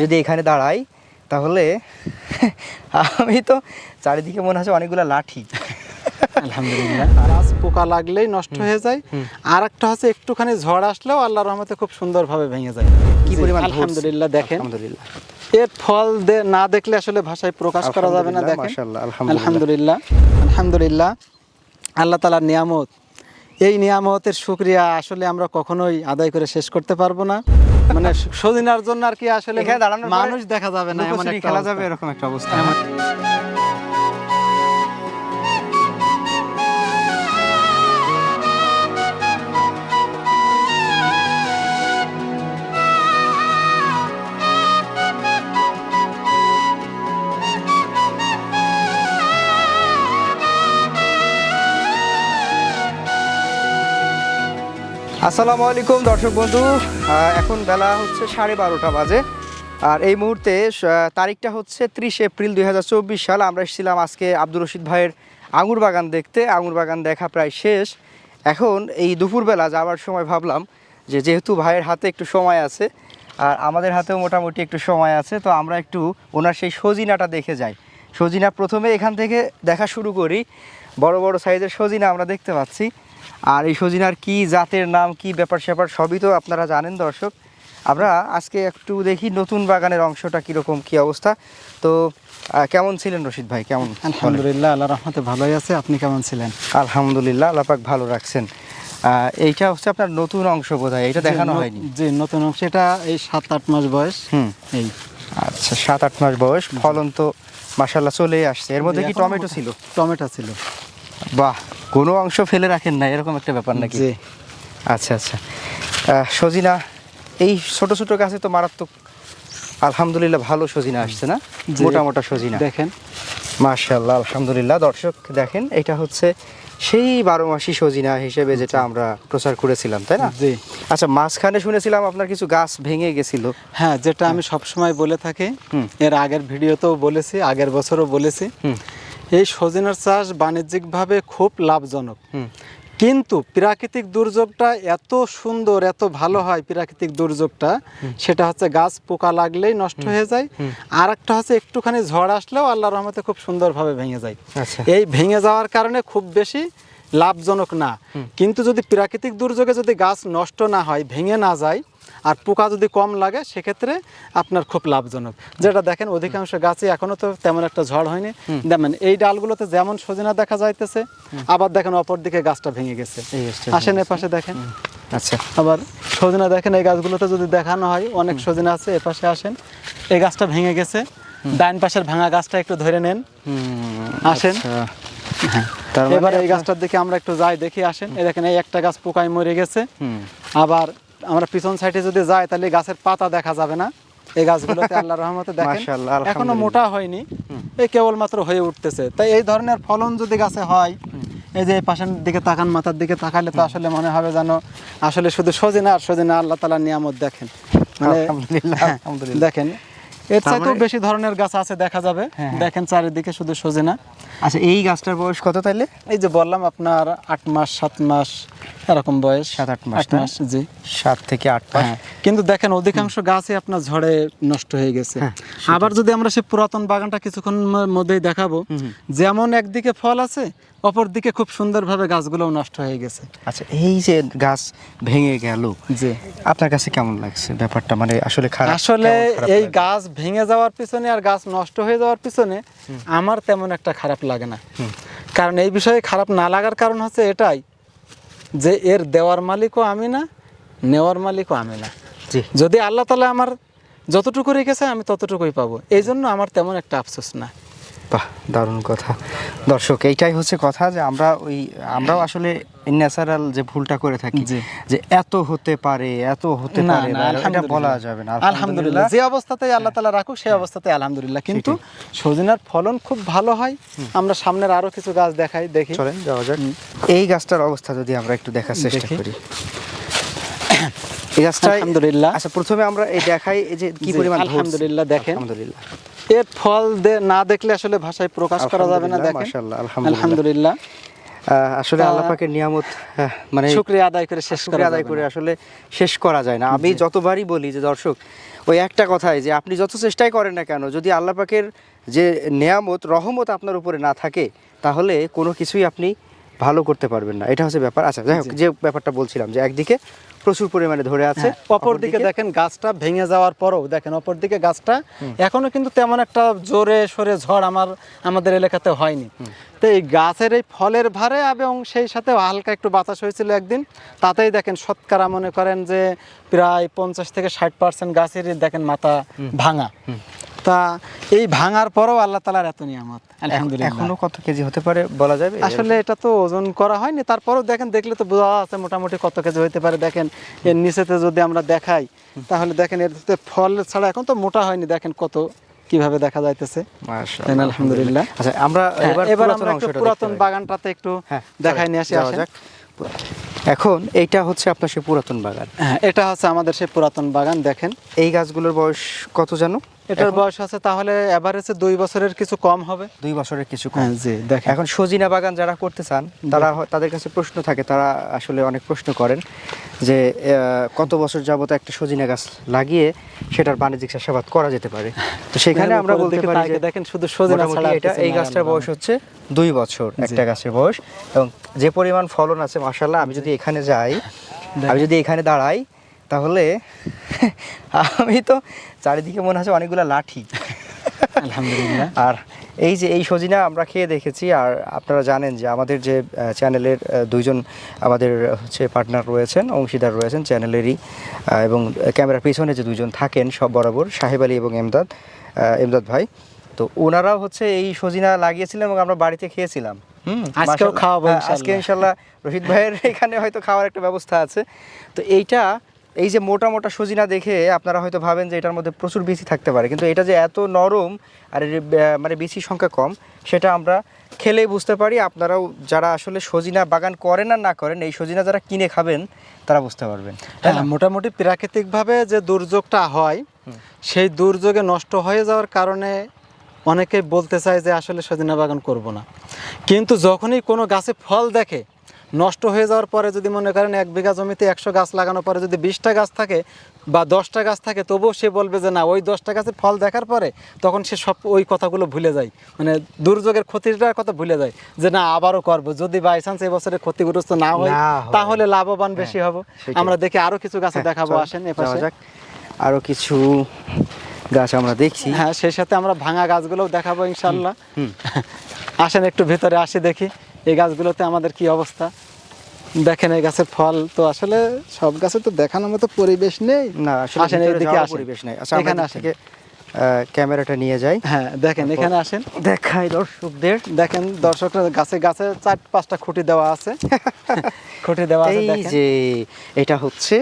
যদি এখানে দাঁড়াই তাহলে আমি তো চারিদিকে মনে হচ্ছে অনেকগুলো লাঠি। আলহামদুলিল্লাহ। গাছ পোকা লাগলেই নষ্ট হয়ে যায়। আর একটা হচ্ছে একটুখানি ঝড় আসলেও আল্লাহর রহমতে খুব সুন্দরভাবে ভেঙে যায়। কি পরিমাণ আলহামদুলিল্লাহ দেখেন। আলহামদুলিল্লাহ। এর ফল না দেখলে আসলে ভাষায় প্রকাশ করা যাবে না দেখেন। আলহামদুলিল্লাহ। আলহামদুলিল্লাহ আলহামদুলিল্লাহ। আল্লাহ তালার নিয়ামত। এই নিয়ামতের শুক্রিয়া আসলে আমরা কখনোই আদায় করে শেষ করতে পারব না। মানে সদিনার জন্য আর কি আসলে মানুষ দেখা যাবে না এমন খেলা যাবে এরকম একটা অবস্থা। আসসালামু আলাইকুম, দর্শক বন্ধু। এখন বেলা হচ্ছে সাড়ে বারোটা বাজে। আর এই মুহূর্তে তারিখটা হচ্ছে ত্রিশ এপ্রিল দুই হাজার চব্বিশ সাল। আমরা এসেছিলাম আজকে আব্দুর রশিদ ভাইয়ের আঙুর বাগান দেখতে। আঙুর বাগান দেখা প্রায় শেষ। এখন এই দুপুরবেলা যাওয়ার সময় ভাবলাম যে যেহেতু ভাইয়ের হাতে একটু সময় আছে, আর আমাদের হাতেও মোটামুটি একটু সময় আছে, তো আমরা একটু ওনার সেই সজিনাটা দেখে যাই। সজিনা প্রথমে এখান থেকে দেখা শুরু করি। বড় বড় সাইজের সজিনা আমরা দেখতে পাচ্ছি। আর এই সজিনার কি জাতের নাম কি ব্যাপার স্যাপার সবই তো আপনারা জানেন দর্শক। আমরা আজকে একটু দেখি নতুন বাগানের অংশটা কীরকম কি অবস্থা। তো কেমন ছিলেন রশিদ ভাই? কেমন? আলহামদুলিল্লাহ আল্লাহ রহমতে ভালোই আছে। আপনি কেমন ছিলেন? আলহামদুলিল্লাহ আল্লাপাক ভালো রাখছেন। এইটা হচ্ছে আপনার নতুন অংশ বোধহয় এটা দেখানো হয়নি। যে নতুন অংশ এটা এই সাত আট মাস বয়স। হুম। এই। আচ্ছা সাত আট মাস বয়স ফলন তো মাসাল্লাহ চলেই আসছে। এর মধ্যে কি টমেটো ছিল? টমেটো ছিল। বাহ কোনো অংশ ফেলে রাখেন না এরকম একটা ব্যাপার নাকি? আচ্ছা আচ্ছা। সজিনা এই ছোট ছোট গাছে তো মারাত্মক আলহামদুলিল্লাহ ভালো সজিনা আসছে না? মোটা মোটা সজিনা। দেখেন। মাশাল্লাহ আলহামদুলিল্লাহ। দর্শক দেখেন এটা হচ্ছে সেই বারো মাসি সজিনা হিসেবে যেটা আমরা প্রচার করেছিলাম তাই না? জি। আচ্ছা মাঝখানে শুনেছিলাম আপনার কিছু গাছ ভেঙে গেছিল। হ্যাঁ যেটা আমি সব সময় বলে থাকি। এর আগের ভিডিওতেও বলেছি আগের বছরও বলেছি। এই সজিনার চাষ বাণিজ্যিকভাবে খুব লাভজনক। কিন্তু প্রাকৃতিক দুর্যোগটা এত সুন্দর এত ভালো হয় প্রাকৃতিক দুর্যোগটা সেটা হচ্ছে গাছ পোকা লাগলেই নষ্ট হয়ে যায়। আর একটা হচ্ছে একটুখানি ঝড় আসলেও আল্লাহর রহমতে খুব সুন্দরভাবে ভেঙে যায়। আচ্ছা। এই ভেঙে যাওয়ার কারণে খুব বেশি লাভজনক না। কিন্তু যদি প্রাকৃতিক দুর্যোগে যদি গাছ নষ্ট না হয় ভেঙে না যায় আর পোকা যদি কম লাগে সেক্ষেত্রে আপনার খুব লাভজনক। যেটা দেখেন অধিকাংশ গাছে এখনও তো তেমন একটা ঝড় হয়নি। দেখেন এই ডালগুলোতে যেমন সজিনা দেখা যাইতেছে আবার দেখেন অপর দিকে গাছটা ভেঙে গেছে। আসেন এ পাশে দেখেন। আচ্ছা। আবার সজিনা দেখেন এই গাছগুলোতে যদি দেখানো হয় অনেক সজিনা আছে এপাশে আসেন। এই গাছটা ভেঙে গেছে। ডাইন পাশের ভাঙা গাছটা একটু ধরে নেন। আসেন। আচ্ছা। তার মানে এবার এই গাছটার দিকে আমরা একটু যাই দেখি আসেন। এই দেখেন এই একটা গাছ পোকায় মরে গেছে। আবার আমরা পিছন সাইডে যদি যাই তাহলে গাছের পাতা দেখা যাবে না। এই গাছগুলোতে আল্লাহ রহমতে দেখেন এখনও মোটা হয়নি এই কেবলমাত্র হয়ে উঠতেছে। তাই এই ধরনের ফলন যদি গাছে হয় এই যে পাশের দিকে তাকান মাথার দিকে তাকালে তো আসলে মনে হবে যেন আসলে শুধু সজিনা আর সজিনা আল্লাহ তালার নিয়ামত দেখেন। মানে হ্যাঁ, দেখেন এর চাইতেও মানে- বেশি ধরনের গাছ আছে দেখা যাবে। হ্যাঁ, হ্যাঁ। দেখেন চারিদিকে শুধু সজিনা। আচ্ছা এই গাছটার বয়স কত তাইলে? এই যে বললাম আপনার আট মাস সাত মাস এরকম বয়স? সাত আট মাস আট মাস জি। সাত থেকে আট মাস। হ্যাঁ কিন্তু দেখেন অধিকাংশ গাছই আপনার ঝড়ে নষ্ট হয়ে গেছে। হ্যাঁ, আবার যদি আমরা সেই পুরাতন বাগানটা কিছুক্ষণ মধ্যেই দেখাবো যেমন একদিকে ফল আছে অপর দিকে খুব সুন্দরভাবে গাছগুলোও নষ্ট হয়ে গেছে। আচ্ছা এই যে গাছ ভেঙে গেল যে আপনার কাছে কেমন লাগছে ব্যাপারটা? মানে আসলে খারাপ আসলে এই গাছ ভেঙে যাওয়ার পিছনে আর গাছ নষ্ট হয়ে যাওয়ার পিছনে আমার তেমন একটা খারাপ লাগে না। কারণ এই বিষয়ে খারাপ না লাগার কারণ হচ্ছে এটাই যে এর দেওয়ার মালিকও আমি না নেওয়ার মালিকও আমি না। জি। যদি আল্লাহ তালা আমার যতটুকু রেখেছে আমি ততটুকুই পাবো। এই জন্য আমার তেমন একটা আফসোস না। বাহ দারুণ কথা। দর্শক এইটাই হচ্ছে কথা যে আমরা ওই আমরাও আসলে ন্যাচারাল যে ভুলটা করে থাকি যে এত হতে পারে এত হতে পারে এটা বলা যাবে না। আলহামদুলিল্লাহ। যে অবস্থাতে আল্লাহ তালা রাখুক সেই অবস্থাতে আলহামদুলিল্লাহ। কিন্তু সজিনার ফলন খুব ভালো হয়। আমরা সামনের আরও কিছু গাছ দেখাই দেখি। চলেন যাওয়া যাক। এই গাছটার অবস্থা যদি আমরা একটু দেখার চেষ্টা করি। এই গাছটা আলহামদুলিল্লাহ। আচ্ছা প্রথমে আমরা এই দেখাই এই যে কি পরিমাণ আলহামদুলিল্লাহ দেখেন। আলহামদুলিল্লাহ। এর ফল না দেখলে আসলে ভাষায় প্রকাশ করা যাবে না দেখেন। আলহামদুলিল্লাহ। আলহামদুলিল্লাহ। আসলে আল্লাহ পাকের নিয়ামত মানে শুক্রিয়া আদায় করে শেষ করা আদায় করে আসলে শেষ করা যায় না। আমি যতবারই বলি যে দর্শক ওই একটা কথাই যে আপনি যত চেষ্টাই করেন না কেন যদি আল্লাহ পাকের যে নেয়ামত রহমত আপনার উপরে না থাকে তাহলে কোনো কিছুই আপনি ভালো করতে পারবেন না। এটা হচ্ছে ব্যাপার। আচ্ছা যাই হোক যে ব্যাপারটা বলছিলাম যে একদিকে প্রচুর পরিমাণে ধরে আছে। হ্যাঁ, অপর দিকে দেখেন গাছটা ভেঙে যাওয়ার পরও দেখেন অপর দিকে গাছটা এখনও কিন্তু তেমন একটা জোরে সরে ঝড় আমার আমাদের এলাকাতে হয়নি। তো এই গাছের এই ফলের ভারে এবং সেই সাথে হালকা একটু বাতাস হয়েছিল একদিন। তাতেই দেখেন শতকরা মনে করেন যে প্রায় পঞ্চাশ থেকে ষাট পার্সেন্ট গাছেরই দেখেন মাথা ভাঙা। তা এই ভাঙার পরেও আল্লাহ তালার এত নিয়ামত আলহামদুলিল্লাহ। এখনও কত কেজি হতে পারে বলা যাবে? আসলে এটা তো ওজন করা হয়নি তারপরেও দেখেন দেখলে তো বোঝা আছে মোটামুটি কত কেজি হতে পারে। দেখেন এর নিচেতে যদি আমরা দেখাই তাহলে দেখেন এর ফল ছাড়া এখন তো মোটা হয়নি। দেখেন কত কীভাবে দেখা যাইতেছে। আলহামদুলিল্লাহ। আচ্ছা আমরা হ্যাঁ, এবার আমরা একটু পুরাতন বাগানটাতে একটু হ্যাঁ দেখাই নিয়ে আসি আসেন। যাক। এখন এটা হচ্ছে আপনার সেই পুরাতন বাগান। হ্যাঁ এটা হচ্ছে আমাদের সেই পুরাতন বাগান দেখেন। এই গাছগুলোর বয়স কত জানো? এটার বয়স আছে তাহলে এভারেজে দুই বছরের কিছু কম হবে। দুই বছরের কিছু কম। হ্যাঁ জি দেখেন। এখন সজিনা বাগান যারা করতে চান তারা তাদের কাছে প্রশ্ন থাকে তারা আসলে অনেক প্রশ্ন করেন। যে কত বছর যাবত একটা সজিনা গাছ লাগিয়ে সেটার বাণিজ্যিক চাষাবাদ করা যেতে পারে। তো সেখানে আমরা বলতে পারি যে দেখেন শুধু সজনা ছাড়া এটা এই গাছটার বয়স হচ্ছে দুই বছর একটা গাছের বয়স। এবং যে পরিমাণ ফলন আছে মাসাল্লাহ আমি যদি এখানে যাই আমি যদি এখানে দাঁড়াই তাহলে আমি তো চারিদিকে মনে হচ্ছে অনেকগুলো লাঠি। আলহামদুলিল্লাহ। আর এই যে এই সজিনা আমরা খেয়ে দেখেছি আর আপনারা জানেন যে আমাদের যে চ্যানেলের দুইজন আমাদের হচ্ছে পার্টনার রয়েছেন অংশীদার রয়েছেন চ্যানেলেরই এবং ক্যামেরার পিছনে যে দুইজন থাকেন সব বরাবর সাহেব আলী এবং এমদাদ এমদাদ ভাই। তো ওনারাও হচ্ছে এই সজিনা লাগিয়েছিলেন এবং আমরা বাড়িতে খেয়েছিলাম। হুম আজকেও খাওয়াবো হ্যাঁ, ইনশাআল্লাহ। আজকে ইনশাল্লাহ রশিদ ভাইয়ের এখানে হয়তো খাওয়ার একটা ব্যবস্থা আছে। তো এইটা এই যে মোটা মোটা সজিনা দেখে আপনারা হয়তো ভাবেন যে এটার মধ্যে প্রচুর বিচি থাকতে পারে। কিন্তু এটা যে এত নরম আর মানে বিচির সংখ্যা কম সেটা আমরা খেলেই বুঝতে পারি। আপনারাও যারা আসলে সজিনা বাগান করেন আর না করেন এই সজিনা যারা কিনে খাবেন তারা বুঝতে পারবেন। হ্যাঁ মোটামুটি প্রাকৃতিকভাবে যে দুর্যোগটা হয় সেই দুর্যোগে নষ্ট হয়ে যাওয়ার কারণে অনেকেই বলতে চায় যে আসলে সজিনা বাগান করব না। কিন্তু যখনই কোনো গাছে ফল দেখে নষ্ট হয়ে যাওয়ার পরে যদি মনে করেন এক বিঘা জমিতে একশো গাছ লাগানোর পরে যদি বিশটা গাছ থাকে বা দশটা গাছ থাকে তবুও সে বলবে যে না ওই দশটা গাছের ফল দেখার পরে তখন সে সব ওই কথাগুলো ভুলে যায়। মানে দুর্যোগের ক্ষতিটার কথা ভুলে যায় যে না আবারও করব। যদি বাই চান্স এই বছরে ক্ষতিগ্রস্ত না হয় তাহলে লাভবান বেশি হব। আমরা দেখি আরও কিছু গাছে হ্যাঁ, দেখাবো আসেন এপাশে যাক। আরও কিছু গাছ আমরা দেখছি। হ্যাঁ সেই সাথে আমরা ভাঙা গাছগুলোও দেখাবো ইনশাল্লাহ আসেন একটু ভেতরে আসি দেখি। এই গাছগুলোতে আমাদের কি অবস্থা? দেখেন এই গাছের ফল তো আসলে সব গাছে তো দেখানোর মতো পরিবেশ নেই। না আসলে আসেন এইদিকে পরিবেশ নাই। আচ্ছা এখানে আসেন। ক্যামেরাটা নিয়ে যাই। হ্যাঁ দেখেন এখানে আসেন। দেখাই দর্শকদের। দেখেন দর্শকরা গাছে গাছে চার পাঁচটা খুঁটি দেওয়া আছে। খুঁটি দেওয়া আছে এই যে এটা হচ্ছে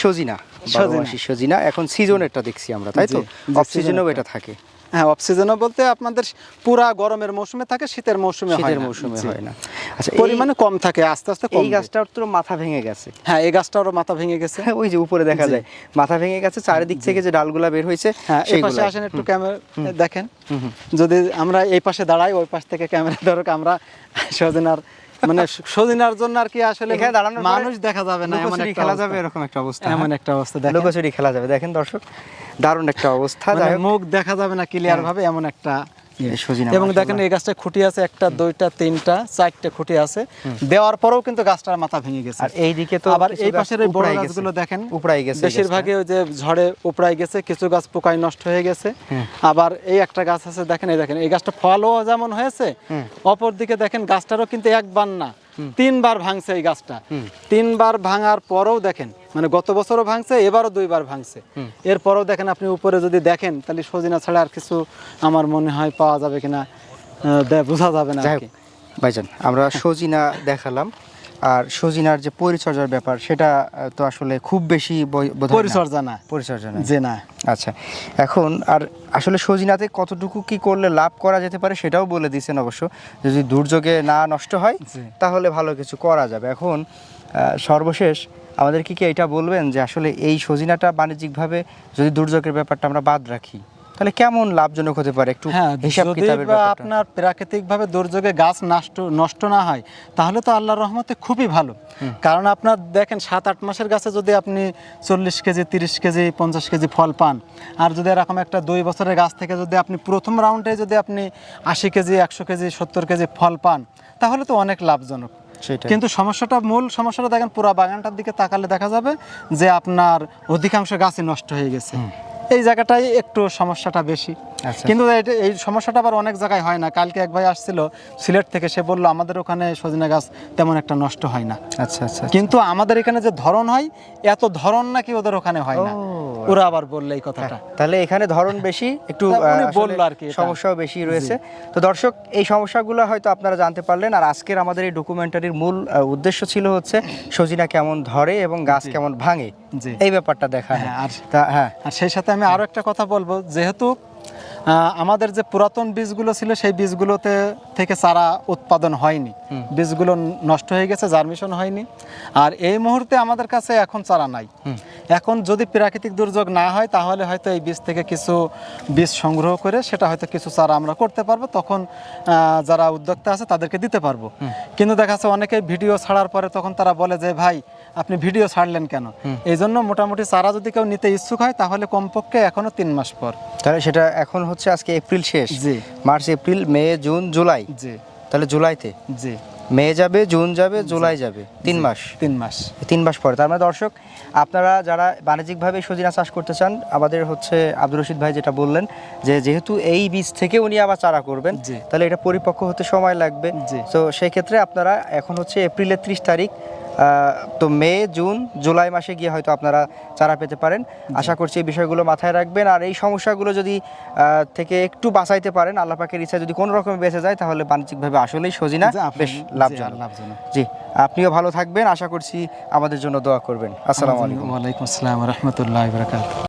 সজিনা সজিনা। সজিনা। এখন সিজনেরটা দেখছি আমরা তাই তো? অফ সিজনেও এটা থাকে। হ্যাঁ অফ সিজনও বলতে আপনাদের পুরা গরমের মৌসুমে থাকে শীতের মৌসুমে শীতের মৌসুমে হয় না। আচ্ছা এই- পরিমাণে কম থাকে আস্তে আস্তে এই গাছটার তো মাথা ভেঙে গেছে। হ্যাঁ এই গাছটারও মাথা ভেঙে গেছে। ওই যে উপরে দেখা যায় মাথা ভেঙে গেছে চারিদিক থেকে যে ডালগুলা বের হয়েছে হ্যাঁ এই পাশে আসেন একটু ক্যামেরা দেখেন। যদি আমরা এই পাশে দাঁড়াই ওই পাশ থেকে ক্যামেরা ধরক আমরা সজিনার মানে সজিনার জন্য আর কি আসলে এখানে দাঁড়ানোর মানুষ দেখা যাবে না এমন একটা খেলা। যাবে এরকম একটা অবস্থা। এমন হ্যাঁ? একটা অবস্থা দেখেন। লুকোচুরি খেলা যাবে। দেখেন দর্শক দারুণ একটা অবস্থা। মানে মুখ দেখা যাবে না ক্লিয়ার ভাবে এমন একটা ইয়ে। এবং দেখেন এই গাছটা খুঁটি আছে একটা দুইটা তিনটা চারটে খুঁটি আছে। দেওয়ার পরেও কিন্তু গাছটার মাথা ভেঙে গেছে। আর এইদিকে তো আবার এই পাশের এই বড় গাছগুলো দেখেন উপড়াই গেছে বেশিরভাগই ওই যে ঝড়ে উপড়াই গেছে কিছু গাছ পোকায় নষ্ট হয়ে গেছে। আবার এই একটা গাছ আছে দেখেন এই দেখেন এই গাছটা ফলও যেমন হয়েছে অপর দিকে দেখেন গাছটারও কিন্তু একবার না। তিনবার ভাঙছে এই গাছটা। তিনবার ভাঙার পরেও দেখেন মানে গত বছরও ভাঙছে এবারও দুইবার ভাঙছে। এরপরেও দেখেন আপনি উপরে যদি দেখেন তাহলে সজিনা ছাড়া আর কিছু আমার মনে হয় পাওয়া যাবে কিনা বোঝা যাবে না। ভাইজান আমরা সজিনা দেখালাম। আর সজিনার যে পরিচর্যার ব্যাপার সেটা তো আসলে খুব বেশি। পরিচর্যা না। পরিচর্যা না। যে না। আচ্ছা এখন আর আসলে সজিনাতে কতটুকু কি করলে লাভ করা যেতে পারে সেটাও বলে দিয়েছেন অবশ্য। যদি দুর্যোগে না নষ্ট হয় তাহলে ভালো কিছু করা যাবে। এখন সর্বশেষ আমাদের কি কি এটা বলবেন যে আসলে এই সজিনাটা বাণিজ্যিকভাবে যদি দুর্যোগের ব্যাপারটা আমরা বাদ রাখি? তাহলে কেমন লাভজনক হতে পারে? একটু হ্যাঁ হিসাব যদি কিতাবের আপনার প্রাকৃতিকভাবে দুর্যোগে গাছ নষ্ট নষ্ট না হয় তাহলে তো আল্লাহর রহমতে খুবই ভালো। কারণ আপনার দেখেন সাত আট মাসের গাছে যদি আপনি চল্লিশ কেজি তিরিশ কেজি পঞ্চাশ কেজি ফল পান আর যদি এরকম একটা দুই বছরের গাছ থেকে যদি আপনি প্রথম রাউন্ডে যদি আপনি আশি কেজি একশো কেজি সত্তর কেজি ফল পান তাহলে তো অনেক লাভজনক। কিন্তু সমস্যাটা মূল সমস্যাটা দেখেন পুরো বাগানটার দিকে তাকালে দেখা যাবে যে আপনার অধিকাংশ গাছই নষ্ট হয়ে গেছে। এই জায়গাটাই একটু সমস্যাটা বেশি। আচ্ছা। কিন্তু এই সমস্যাটা আবার অনেক জায়গায় হয় না। কালকে এক ভাই আসছিল সিলেট থেকে সে বলল আমাদের ওখানে সজনে গাছ তেমন একটা নষ্ট হয় না। আচ্ছা আচ্ছা কিন্তু আমাদের এখানে যে ধরন হয় এত ধরন নাকি ওদের ওখানে হয় না। ওরা আবার বললে এই কথাটা। তাহলে এখানে ধরন বেশি একটু আসলে বলল আর কি। সমস্যাও বেশি রয়েছে। তো দর্শক এই সমস্যাগুলো হয়তো আপনারা জানতে পারলেন আর আজকের আমাদের এই ডকুমেন্টারির মূল উদ্দেশ্য ছিল হচ্ছে সজিনা কেমন ধরে এবং গাছ কেমন ভাঙে। এই ব্যাপারটা দেখা হ্যাঁ, আর- হ্যাঁ। আর সেই সাথে আমি আরও একটা কথা বলব। যেহেতু আমাদের যে পুরাতন বীজগুলো ছিল সেই বীজগুলোতে থেকে চারা উৎপাদন হয়নি। বীজগুলো নষ্ট হয়ে গেছে জার্মিশন হয়নি। আর এই মুহূর্তে আমাদের কাছে এখন চারা নাই। এখন যদি প্রাকৃতিক দুর্যোগ না হয় তাহলে হয়তো এই বীজ থেকে কিছু বীজ সংগ্রহ করে সেটা হয়তো কিছু চারা আমরা করতে পারব। তখন যারা উদ্যোক্তা আছে তাদেরকে দিতে পারব। কিন্তু দেখা যাচ্ছে অনেকে ভিডিও ছাড়ার পরে তখন তারা বলে যে ভাই আপনি ভিডিও ছাড়লেন কেন? এই জন্য মোটামুটি চারা যদি কেউ নিতে ইচ্ছুক হয় তাহলে কমপক্ষে এখনও তিন মাস পর। তাহলে সেটা এখন হচ্ছে আজকে এপ্রিল শেষ। জি। March April May June July. জি। তাহলে জুলাইতে? জি। মে যাবে জুন যাবে জুলাই যাবে। তিন মাস। তিন মাস। তিন মাস পরে। তার মানে দর্শক আপনারা যারা বাণিজ্যিকভাবে সজিনা চাষ করতে চান আমাদের হচ্ছে আব্দুর রশিদ ভাই যেটা বললেন যে যেহেতু এই বীজ থেকে উনি আবার চারা করবেন। তাহলে এটা পরিপক্ক হতে সময় লাগবে। তো সেই ক্ষেত্রে আপনারা এখন হচ্ছে এপ্রিলের ত্রিশ তারিখ তো মে জুন জুলাই মাসে গিয়ে হয়তো আপনারা চারা পেতে পারেন। আশা করছি এই বিষয়গুলো মাথায় রাখবেন। আর এই সমস্যাগুলো যদি থেকে একটু বাঁচাইতে পারেন আল্লাহ পাকের ইচ্ছা যদি কোনো রকমে বেঁচে যায় তাহলে বাণিজ্যিকভাবে আসলেই সজিনা না বেশ লাভজনক। জি আপনিও ভালো থাকবেন। আশা করছি আমাদের জন্য দোয়া করবেন। আসসালামু আলাইকুম। ওয়ালাইকুম আসসালাম রহমতুল্লাহ বরকাত